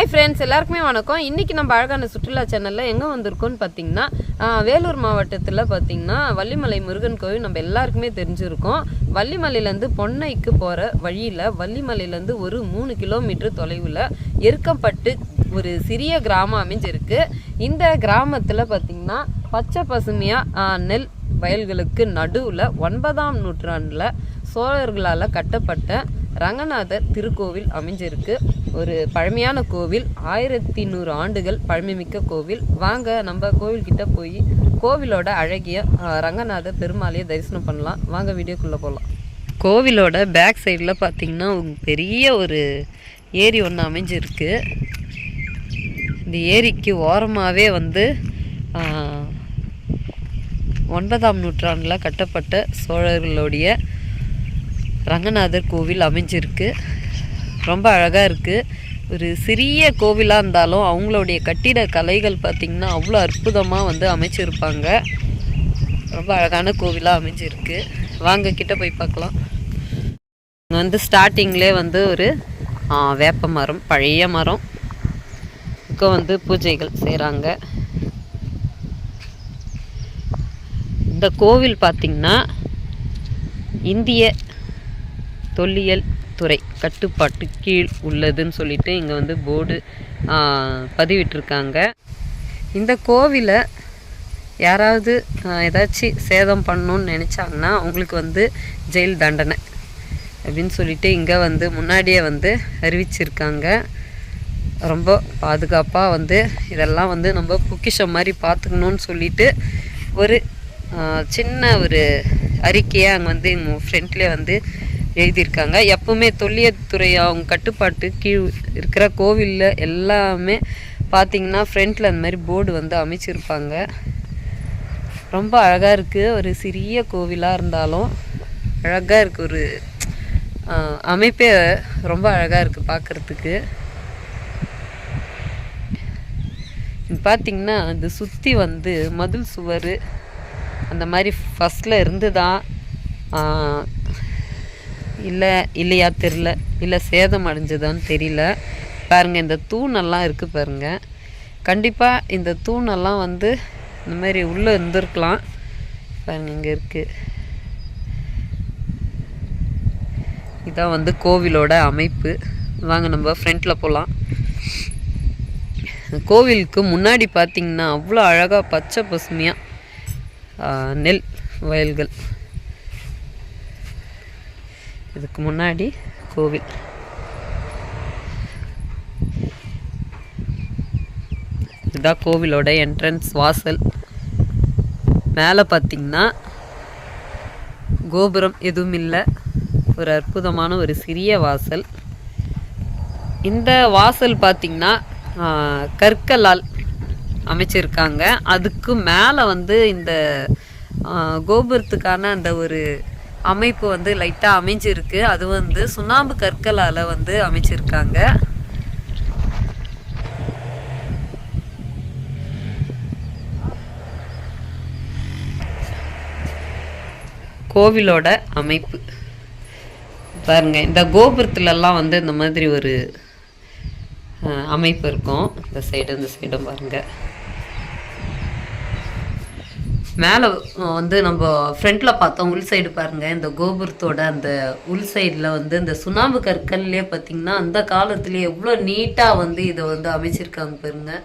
Hi friends எல்லாருக்குமே வணக்கம். இன்றைக்கி நம்ம அழகான சுற்றுலா சேனலில் எங்கே வந்திருக்கோம்னு பார்த்தீங்கன்னா வேலூர் மாவட்டத்தில் பார்த்தீங்கன்னா வள்ளிமலை முருகன் கோவில் நம்ம எல்லாருக்குமே தெரிஞ்சிருக்கோம். வள்ளிமலையிலேருந்து பொன்னைக்கு போகிற வழியில் வள்ளிமலையிலேருந்து ஒரு மூணு கிலோமீட்டர் தொலைவில் எருக்கப்பட்டு ஒரு சிறிய கிராமம் அமைஞ்சிருக்கு. இந்த கிராமத்தில் பார்த்திங்கன்னா பச்சை பசுமையாக நெல் வயல்களுக்கு நடுவில் ஒன்பதாம் நூற்றாண்டில் சோழர்களால் கட்டப்பட்ட ரங்கநாதர் திருக்கோவில் அமைஞ்சிருக்கு. ஒரு பழமையான கோவில். ஆயிரத்தி நூறு ஆண்டுகள் பழமைமிக்க கோவில். வாங்க நம்ம கோவில்கிட்ட போய் கோவிலோட அழகிய ரங்கநாதர் பெருமாளையை தரிசனம் பண்ணலாம். வாங்க வீடியோக்குள்ளே போகலாம் கோவிலோட பேக் சைடில் பார்த்தீங்கன்னா பெரிய ஒரு ஏரி ஒன்று அமைஞ்சிருக்கு. இந்த ஏரிக்கு ஓரமாகவே வந்து ஒன்பதாம் நூற்றாண்டில் கட்டப்பட்ட சோழர்களுடைய ரங்கநாதர் கோவில் அமைஞ்சிருக்கு. ரொம்ப அழகாக இருக்குது ஒரு சிறிய கோவிலாக இருந்தாலும் அவங்களுடைய கட்டிட கலைகள் பார்த்திங்கன்னா அவ்வளோ அற்புதமாக வந்து அமைச்சிருப்பாங்க. ரொம்ப அழகான கோவிலாக அமைஞ்சிருக்கு. வாங்க கிட்ட போய் பார்க்கலாம். இங்கே வந்து ஸ்டார்டிங்லேயே வந்து ஒரு வேப்ப மரம் பழைய மரம். இப்போ வந்து பூஜைகள் செய்கிறாங்க இந்த கோவில் பார்த்திங்கன்னா இந்திய தொல்லியல் துறை கட்டுப்பாட்டு கீழ் உள்ளதுன்னு சொல்லிட்டு இங்கே வந்து போர்டு பதிவிட்டிருக்காங்க. இந்த கோவிலை யாராவது ஏதாச்சும் சேதம் பண்ணணும்னு நினச்சாங்கன்னா அவங்களுக்கு வந்து ஜெயில் தண்டனை அப்படின்னு சொல்லிட்டு இங்கே வந்து முன்னாடியே வந்து அறிவிச்சிருக்காங்க. ரொம்ப பாதுகாப்பாக வந்து இதெல்லாம் வந்து நம்ம பொக்கிஷம் மாதிரி பார்த்துக்கணுன்னு சொல்லிட்டு ஒரு சின்ன ஒரு அறிக்கையை அங்கே வந்து எங்கள் ஃப்ரெண்ட்லேயே வந்து எழுதியிருக்காங்க. எப்பவுமே தொல்லியத்துறை அவங்க கட்டுப்பாட்டு கீழ் இருக்கிற கோவிலில் எல்லாமே பார்த்திங்கன்னா ஃப்ரண்ட்டில் அந்த மாதிரி போர்டு வந்து அமைச்சிருப்பாங்க. ரொம்ப அழகாக இருக்குது ஒரு சிறிய கோவிலாக இருந்தாலும் அழகாக இருக்குது ஒரு அமைப்பே ரொம்ப அழகாக இருக்குது பார்க்குறதுக்கு பார்த்தீங்கன்னா இந்த சுற்றி வந்து மதில் சுவர் அந்த மாதிரி ஃபஸ்ட்டில் இருந்து தான் இல்லை இல்லையா தெரில இல்லை சேதம் அடைஞ்சதான்னு தெரியல. பாருங்கள் இந்த தூணெல்லாம் இருக்குது பாருங்கள் கண்டிப்பாக இந்த தூணெல்லாம் வந்து இந்த மாதிரி உள்ளே இருந்திருக்கலாம். பாருங்கள் இங்கே இருக்குது இதான் வந்து கோவிலோட அமைப்பு. வாங்க நம்ம ஃப்ரண்ட்டில் போகலாம் கோவிலுக்கு முன்னாடி பார்த்திங்கன்னா அவ்வளோ அழகாக பச்சை பசுமையாக நெல் வயல்கள். இதுக்கு முன்னாடி கோவில். இதுதான் கோவிலோட என்ட்ரன்ஸ் வாசல். மேலே பார்த்தீங்கன்னா கோபுரம் எதுவும் இல்லை. ஒரு அற்புதமான ஒரு சிறிய வாசல். இந்த வாசல் பார்த்திங்கன்னா கற்களால் அமைச்சிருக்காங்க. அதுக்கு மேலே வந்து இந்த கோபுரத்துக்கான அந்த ஒரு அமைப்பு வந்து லைட்டாக அமைஞ்சிருக்கு. அது வந்து சுண்ணாம்பு கற்களால் வந்து அமைச்சிருக்காங்க கோவிலோட அமைப்பு. பாருங்க இந்த கோபுரத்துலலாம் வந்து இந்த மாதிரி ஒரு அஹ், அமைப்பு இருக்கும். இந்த சைடு இந்த சைடும் பாருங்க. மேலே வந்து நம்ம ஃப்ரண்ட்டில் பார்த்தோம் உள் சைடு பாருங்கள் இந்த கோபுரத்தோட அந்த உள் சைடில் வந்து இந்த சுண்ணாம்பு கற்கள்லேயே பார்த்தீங்கன்னா அந்த காலத்துலேயே எவ்வளோ நீட்டாக வந்து இதை வந்து அமைச்சிருக்காங்க பாருங்கள்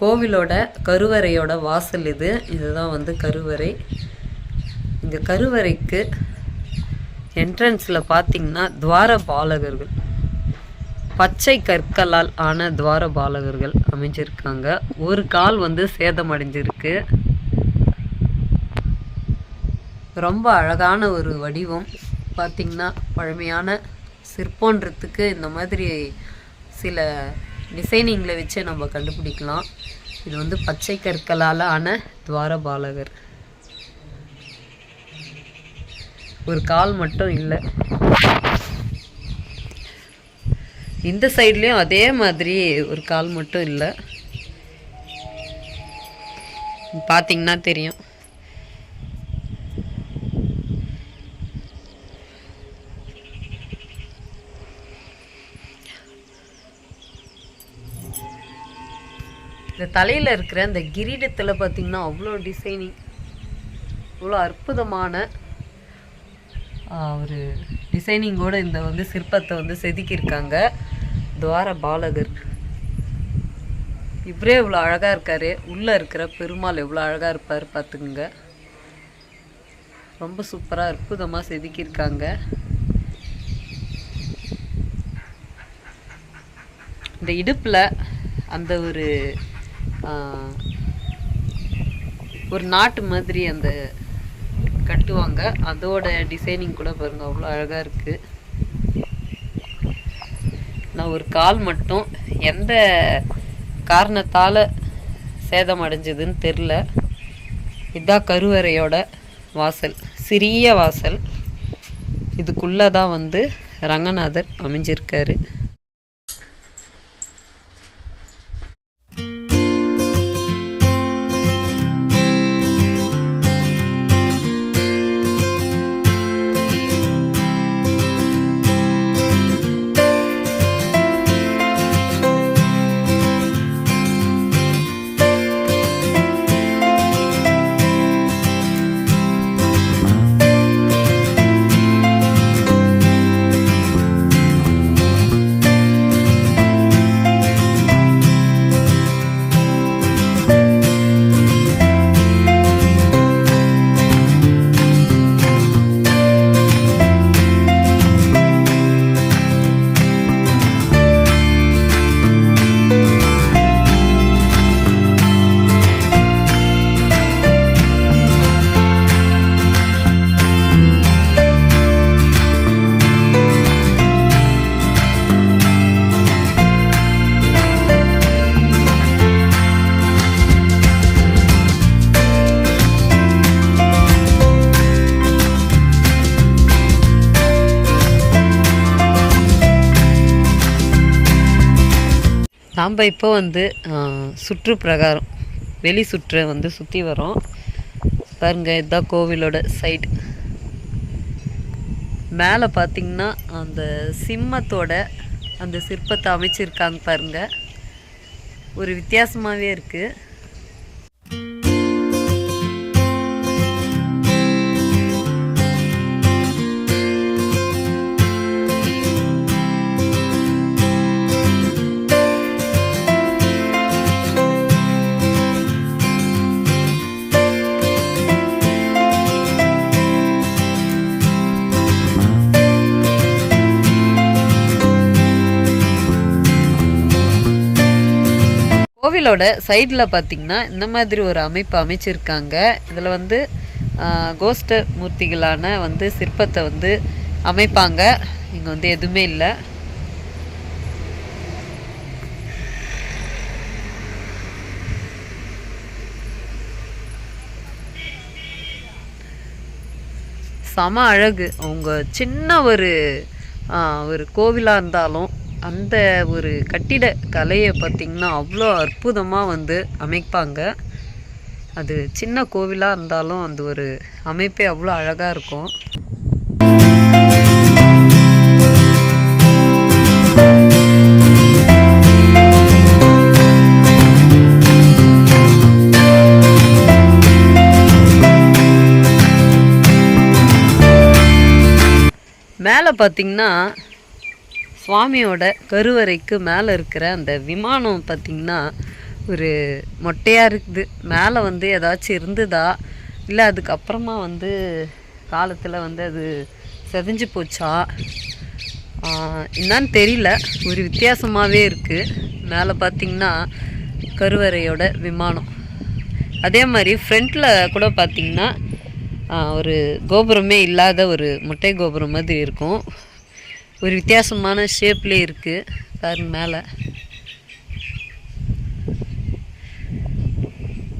கோவிலோட கருவறையோட வாசல் இது. இதுதான் வந்து கருவறை. இந்த கருவறைக்கு என்ட்ரன்ஸில் பார்த்தீங்கன்னா துவார பாலகர்கள் பச்சை கற்களால் ஆன துவார பாலகர்கள் அமைஞ்சிருக்காங்க. ஒரு கால் வந்து சேதமடைஞ்சிருக்கு. ரொம்ப அழகான ஒரு வடிவம். பார்த்திங்கன்னா பழமையான சிற்பன்றத்துக்கு இந்த மாதிரி சில டிசைனிங்கில் வச்சு நம்ம கண்டுபிடிக்கலாம். இது வந்து பச்சை கற்களால் ஆன துவாரபாலகர். ஒரு கால் மட்டும் இல்லை. இந்த சைட்லேயும் அதே மாதிரி ஒரு கால் மட்டும் இல்லை. பார்த்தீங்கன்னா தெரியும். இந்த தலையில் இருக்கிற இந்த கிரீடத்தில் பார்த்திங்கன்னா அவ்வளோ டிசைனிங் அவ்வளோ அற்புதமான ஒரு டிசைனிங்கோடு இந்த வந்து சிற்பத்தை வந்து செதுக்கியிருக்காங்க துவார பாலகர். இவரே இவ்வளோ அழகாக இருக்கார். உள்ளே இருக்கிற பெருமாள் எவ்வளோ அழகாக இருப்பார் பார்த்துக்குங்க ரொம்ப சூப்பராக அற்புதமாக செதுக்கியிருக்காங்க. இந்த இடுப்பில் அந்த ஒரு ஒரு நாட்டு மாதிரி அந்த கட்டுவாங்க. அதோட டிசைனிங் கூட பாருங்கள் அவ்வளோ அழகாக இருக்குது நான் ஒரு கால் மட்டும் எந்த காரணத்தால் சேதம் அடைஞ்சதுன்னு தெரில. இதான் கருவறையோட வாசல் சிறிய வாசல். இதுக்குள்ளே தான் வந்து ரங்கநாதர் அமைஞ்சிருக்காரு. நாம் இப்போ வந்து சுற்று சுற்றுப்பிரகாரம் வெளி சுற்றை வந்து சுற்றி வரோம் பாருங்க இதுதான் கோவிலோட சைடு மேலே பார்த்திங்கன்னா அந்த சிம்மத்தோட அந்த சிற்பத்தை அமைச்சிருக்காங்க பாருங்க. ஒரு வித்தியாசமாகவே இருக்குது கோவிலோட சைடில் பார்த்தீங்கன்னா இந்த மாதிரி ஒரு அமைப்பு அமைச்சிருக்காங்க. இதில் வந்து கோஷ்ட மூர்த்திகளான வந்து சிற்பத்தை வந்து அமைப்பாங்க. இங்கே வந்து எதுவுமே இல்லை. செம அழகு. அவங்க சின்ன ஒரு ஒரு கோவிலாக இருந்தாலும் அந்த ஒரு கட்டிட கலையை பார்த்திங்கன்னா அவ்வளோ அற்புதமாக வந்து அமைப்பாங்க. அது சின்ன கோவிலாக இருந்தாலும் அந்த ஒரு அமைப்பே அவ்வளோ அழகாக இருக்கும். மேலே பார்த்தீங்கன்னா சுவாமியோட கருவறைக்கு மேலே இருக்கிற அந்த விமானம் பார்த்தீங்கன்னா ஒரு மொட்டையாக இருக்குது. மேலே வந்து ஏதாச்சும் இருந்ததா? இல்லை அதுக்கப்புறமா வந்து காலத்தில் வந்து அது செதஞ்சு போச்சா? என்னான்னு தெரியல. ஒரு வித்தியாசமாகவே இருக்குது மேலே பார்த்தீங்கன்னா கருவறையோட விமானம். அதே மாதிரி ஃப்ரண்ட்டில் கூட பார்த்திங்கன்னா ஒரு கோபுரமே இல்லாத ஒரு முட்டை கோபுரம் மாதிரி இருக்கும். ஒரு வித்தியாசமான ஷேப்லேயே இருக்குது பாருங்க மேலே.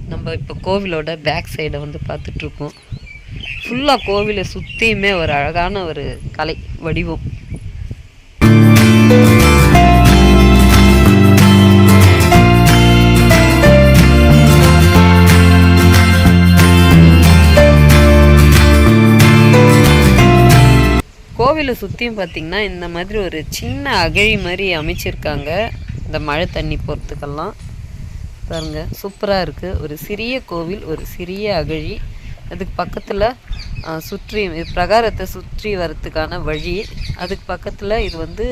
நம்ம இப்போ கோவிலோட பேக் சைடை வந்து பார்த்துட்ருக்கோம். ஃபுல்லாக கோவிலை சுற்றியுமே ஒரு அழகான ஒரு கலை வடிவம். கோவிலை சுற்றியும் பார்த்திங்கன்னா இந்த மாதிரி ஒரு சின்ன அகழி மாதிரி அமைச்சிருக்காங்க. இந்த மழை தண்ணி போகிறதுக்கெல்லாம் பாருங்க சூப்பராக இருக்குது ஒரு சிறிய கோவில் ஒரு சிறிய அகழி. அதுக்கு பக்கத்தில் சுற்றி பிரகாரத்தை சுற்றி வரத்துக்கான வழி. அதுக்கு பக்கத்தில் இது வந்து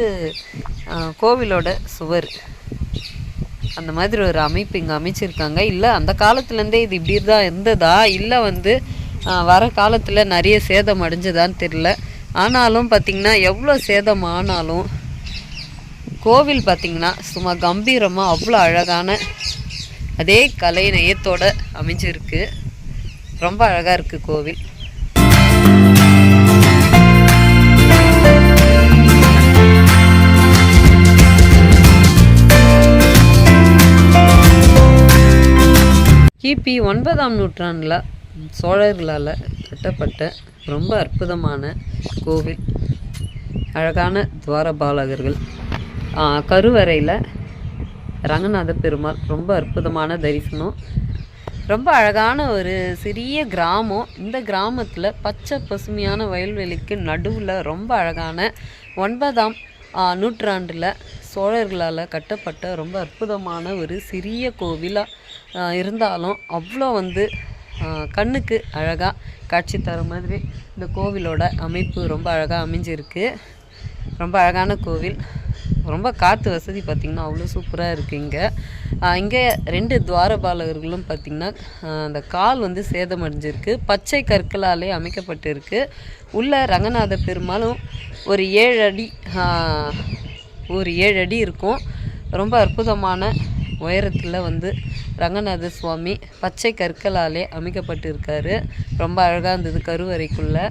கோவிலோட சுவர். அந்த மாதிரி ஒரு அமைப்பு இங்கே அமைச்சிருக்காங்க. இல்லை அந்த காலத்துலேருந்தே இது இப்படி தான் இருந்ததா? இல்லை வந்து வர காலத்தில் நிறைய சேதம் அடைஞ்சதான்னு தெரில ஆனாலும் பார்த்திங்கன்னா எவ்வளோ சேதம் ஆனாலும் கோவில் பார்த்திங்கன்னா சும்மா கம்பீரமாக அவ்வளோ அழகான அதே கலை நயத்தோட அமைஞ்சிருக்கு. ரொம்ப அழகாக இருக்குது கோவில். கிபி ஒன்பதாம் நூற்றாண்டில் சோழர்களால் கட்டப்பட்ட ரொம்ப அற்புதமான கோவில். அழகான துவாரபாலகர்கள். கருவறையில் ரங்கநாத பெருமாள் ரொம்ப அற்புதமான தரிசனம். ரொம்ப அழகான ஒரு சிறிய கிராமம். இந்த கிராமத்தில் பச்சை பசுமையான வயல்வெளிக்கு நடுவில் ரொம்ப அழகான ஒன்பதாம் நூற்றாண்டில் சோழர்களால் கட்டப்பட்ட ரொம்ப அற்புதமான ஒரு சிறிய கோவிலாக இருந்தாலும் அவ்வளோ வந்து கண்ணுக்கு அழகாக காட்சி தர மாதிரி இந்த கோவிலோட அமைப்பு ரொம்ப அழகாக அமைஞ்சிருக்கு. ரொம்ப அழகான கோவில். ரொம்ப காற்று வசதி பார்த்திங்கன்னா அவ்வளோ சூப்பராக இருக்குது இங்கே. இங்கே ரெண்டு துவாரபாலகர்களும் பார்த்திங்கன்னா அந்த கால் வந்து சேதமடைஞ்சிருக்கு. பச்சை கற்களாலே அமைக்கப்பட்டிருக்கு. உள்ள ரங்கநாத பெருமாளும் ஒரு ஏழு அடி ஒரு ஏழு அடி இருக்கும். ரொம்ப அற்புதமான உயரத்தில் வந்து ரங்கநாத சுவாமி பச்சை கற்களாலே அமைக்கப்பட்டிருக்காரு. ரொம்ப அழகாக இருந்தது கருவறைக்குள்ளே.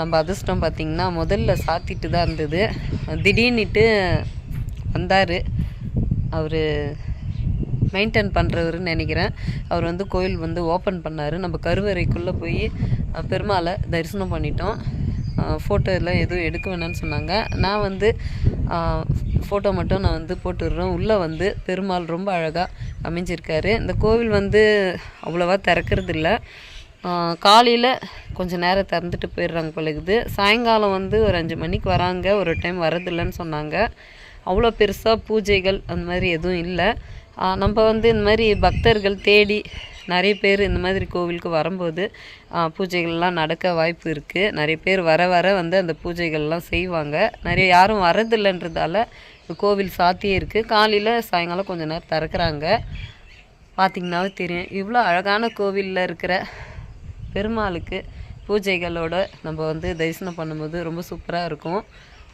நம்ம அதிர்ஷ்டம் பார்த்திங்கன்னா முதல்ல சாத்திட்டு தான் இருந்தது. திடீர்னுட்டு வந்தார். அவர் மெயின்டைன் பண்ணுறவருன்னு நினைக்கிறேன். அவர் வந்து கோயில் வந்து ஓப்பன் பண்ணார். நம்ம கருவறைக்குள்ளே போய் பெருமாளை தரிசனம் பண்ணிட்டோம். ஃபோட்டோ எல்லாம் எதுவும் எடுக்க வேணாம்னு சொன்னாங்க. நான் வந்து ஃபோட்டோ மட்டும் நான் வந்து போட்டுடுறேன். உள்ளே வந்து பெருமாள் ரொம்ப அழகாக அமைஞ்சிருக்காரு. இந்த கோவில் வந்து அவ்வளோவா திறக்கிறது இல்லை காலையில் கொஞ்சம் நேரம் திறந்துட்டு போயிடுறாங்க போல இருக்குது. சாயங்காலம் வந்து ஒரு அஞ்சு மணிக்கு வராங்க. ஒரு டைம் வரதில்லைன்னு சொன்னாங்க. அவ்வளோ பெருசாக பூஜைகள் அந்த மாதிரி எதுவும் இல்லை. நம்ம வந்து இந்த மாதிரி பக்தர்கள் தேடி நிறைய பேர் இந்த மாதிரி கோவிலுக்கு வரும்போது பூஜைகள்லாம் நடக்க வாய்ப்பு இருக்குது நிறைய பேர் வர வர வந்து அந்த பூஜைகள்லாம் செய்வாங்க. நிறைய யாரும் வரதில்லைன்றதால இந்த கோவில் சாத்தியே இருக்குது காலையில் சாயங்காலம் கொஞ்ச நேரம் திறக்கிறாங்க. பார்த்திங்கனாவே தெரியும். இவ்வளோ அழகான கோவிலில் இருக்கிற பெருமாளுக்கு பூஜைகளோட நம்ம வந்து தரிசனம் பண்ணும்போது ரொம்ப சூப்பராக இருக்கும்.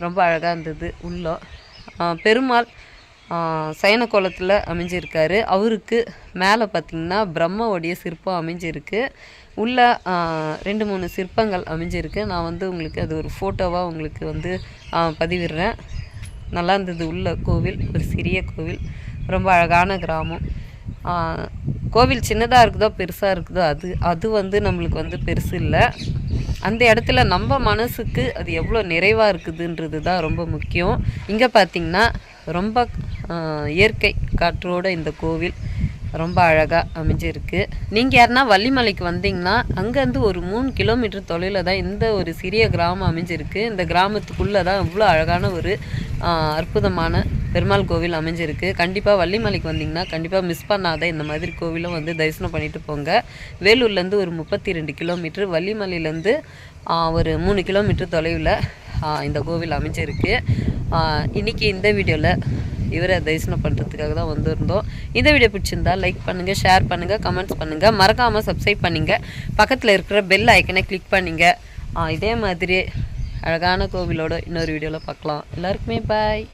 ரொம்ப அழகாக இருந்தது உள்ளே. பெருமாள் சயன கோலத்தில் அமைஞ்சிருக்காரு. அவருக்கு மேலே பார்த்திங்கன்னா பிரம்மாவுடைய சிற்பம் அமைஞ்சிருக்கு. உள்ள ரெண்டு மூணு சிற்பங்கள் அமைஞ்சிருக்கு. நான் வந்து உங்களுக்கு அது ஒரு ஃபோட்டோவாக உங்களுக்கு வந்து பதிவிடுறேன். நல்லா இருந்தது உள்ள கோவில் ஒரு சிறிய கோவில். ரொம்ப அழகான கிராமம். கோவில் சின்னதாக இருக்குதோ பெருசாக இருக்குதோ அது அது வந்து நம்மளுக்கு வந்து பெருசு இல்லை. அந்த இடத்துல நம்ம மனசுக்கு அது எவ்வளோ நிறைவாக இருக்குதுன்றது தான் ரொம்ப முக்கியம். இங்கே பார்த்தீங்கன்னா ரொம்ப இயற்கை காற்றோட இந்த கோவில் ரொம்ப அழகாக அமைஞ்சிருக்கு. நீங்கள் யாருன்னா வள்ளிமலைக்கு வந்தீங்கன்னா அங்கேருந்து ஒரு மூணு கிலோமீட்டர் தொலைவில் தான் இந்த ஒரு சிறிய கிராமம் அமைஞ்சிருக்கு. இந்த கிராமத்துக்குள்ளே தான் இவ்வளோ அழகான ஒரு அற்புதமான பெருமாள் கோவில் அமைஞ்சிருக்கு. கண்டிப்பாக வள்ளிமலைக்கு வந்தீங்கன்னா கண்டிப்பாக மிஸ் பண்ணாத இந்த மாதிரி கோவிலும் வந்து தரிசனம் பண்ணிட்டு போங்க. வேலூர்லேருந்து ஒரு முப்பத்தி ரெண்டு கிலோமீட்டர் வள்ளிமலையிலேருந்து ஒரு மூணு கிலோமீட்டர் தொலைவில் இந்த கோவில் அமைஞ்சிருக்கு. இன்றைக்கி இந்த வீடியோவில் இவரை தரிசனம் பண்ணுறதுக்காக தான் வந்திருந்தோம். இந்த வீடியோ பிடிச்சிருந்தா லைக் பண்ணுங்கள் ஷேர் பண்ணுங்கள் கமெண்ட்ஸ் பண்ணுங்கள் மறக்காமல் சப்ஸ்கிரைப் பண்ணுங்க. பக்கத்தில் இருக்கிற பெல் ஐக்கனை கிளிக் பண்ணுங்க. இதே மாதிரி அழகான கோவிலோட இன்னொரு வீடியோவில் பார்க்கலாம். எல்லாருக்குமே பாய்